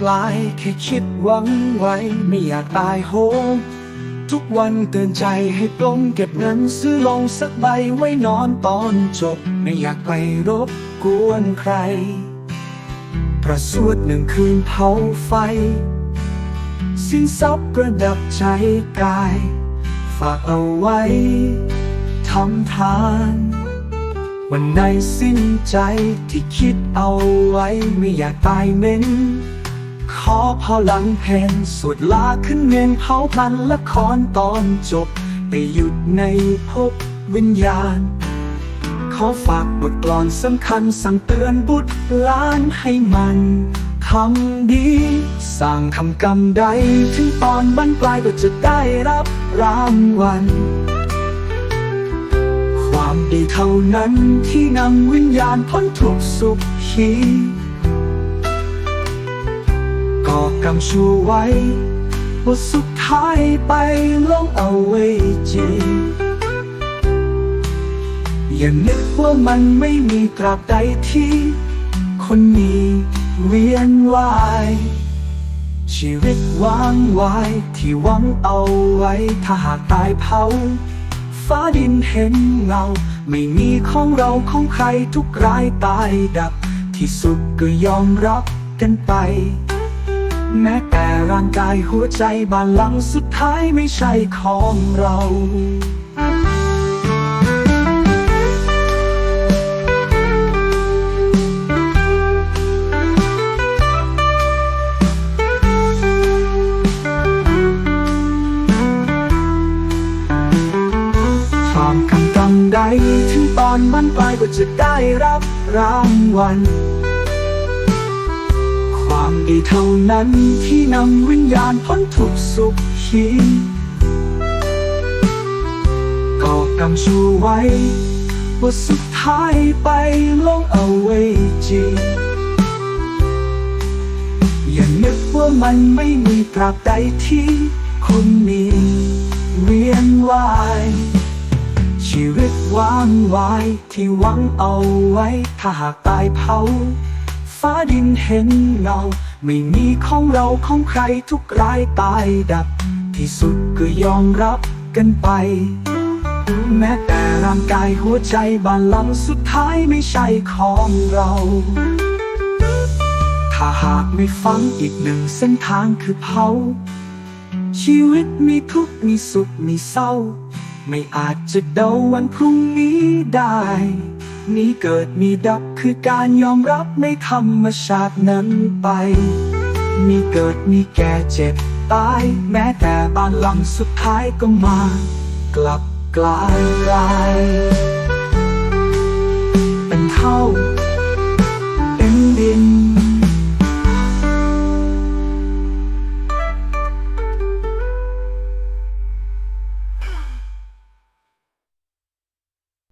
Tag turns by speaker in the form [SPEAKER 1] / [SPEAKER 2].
[SPEAKER 1] ปลายแค่คิดหวังไว้ไม่อยากตายโหงทุกวันเตือนใจให้ปลงเก็บเงินซื้อลงสักใบไว้นอนตอนจบ ไม่อยากไปรบกวนใคร ประสวดหนึ่งคืนเผาไฟ สิ้นทรัพย์ประดับใจกาย ฝากเอาไว้ทำทาน วันในสิ้นใจที่คิดเอาไว้ไม่อยากตายเหม็นขอพอลังแห่งสวดลาขึ้นเมนเผาพลันละครตอนจบ ไปหยุดในภพวิญญาณ ขอฝากบทกลอนสำคัญสั่งเตือนบุตรหลานให้มันทำดีสร้างทำกรรมใด ถึงตอนบรรปลายก็จะได้รับรางวัล ความดีเท่านั้นที่นำวิญญาณพ้นทุกสุขีก่อกรรมชั่วไว้ว่าสุดท้ายไปลงเอาไว้จริงอย่านึกว่ามันไม่มีตราบใดที่ คนมีเวียนวาย ชีวิตวางไว้ที่หวังเอาไว้ถ้าหากตายเผา ดินเห็นเงา ไม่มีของเราของใครทุกรายตายดับ ที่สุดก็ยอมรับกันไป แม้แต่ร่างกายหัวใจบานหลังสุดท้ายไม่ใช่ของเรา ถึงตอนมันไปก็จะได้รับรางวัล ความดีเท่านั้นที่นำวิญญาณพ้นทุกสุขขีก่อกรรมชั่วไว้ว่าสุดท้ายไปลงเอาไว้จริงอย่านึกว่ามันไม่มีตราบใดที่คนมีเวียนว่าย ชีวิตว่างวายที่หวังเอาไว้ ถ้าหากตายเผา ฟ้าดินเห็นเงา ไม่มีของเราของใครทุกรายตายดับ ที่สุดก็ยอมรับกันไป แม้แต่ร่างกายหัวใจบานลังสุดท้ายไม่ใช่ของเรา ถ้าหากไม่ฟังอีกหนึ่งเส้นทางคือเผา ชีวิตมีทุกข์มีสุขมีเศร้า ไม่อาจจะเดาวันพรุ่งนี้ได้ นี้เกิดมีดับคือการยอมรับในธรรมชาตินั้นไป มีเกิดมีแก่เจ็บตาย แม้แต่บ้านหลังสุดท้ายก็มา กลับกลายกลาย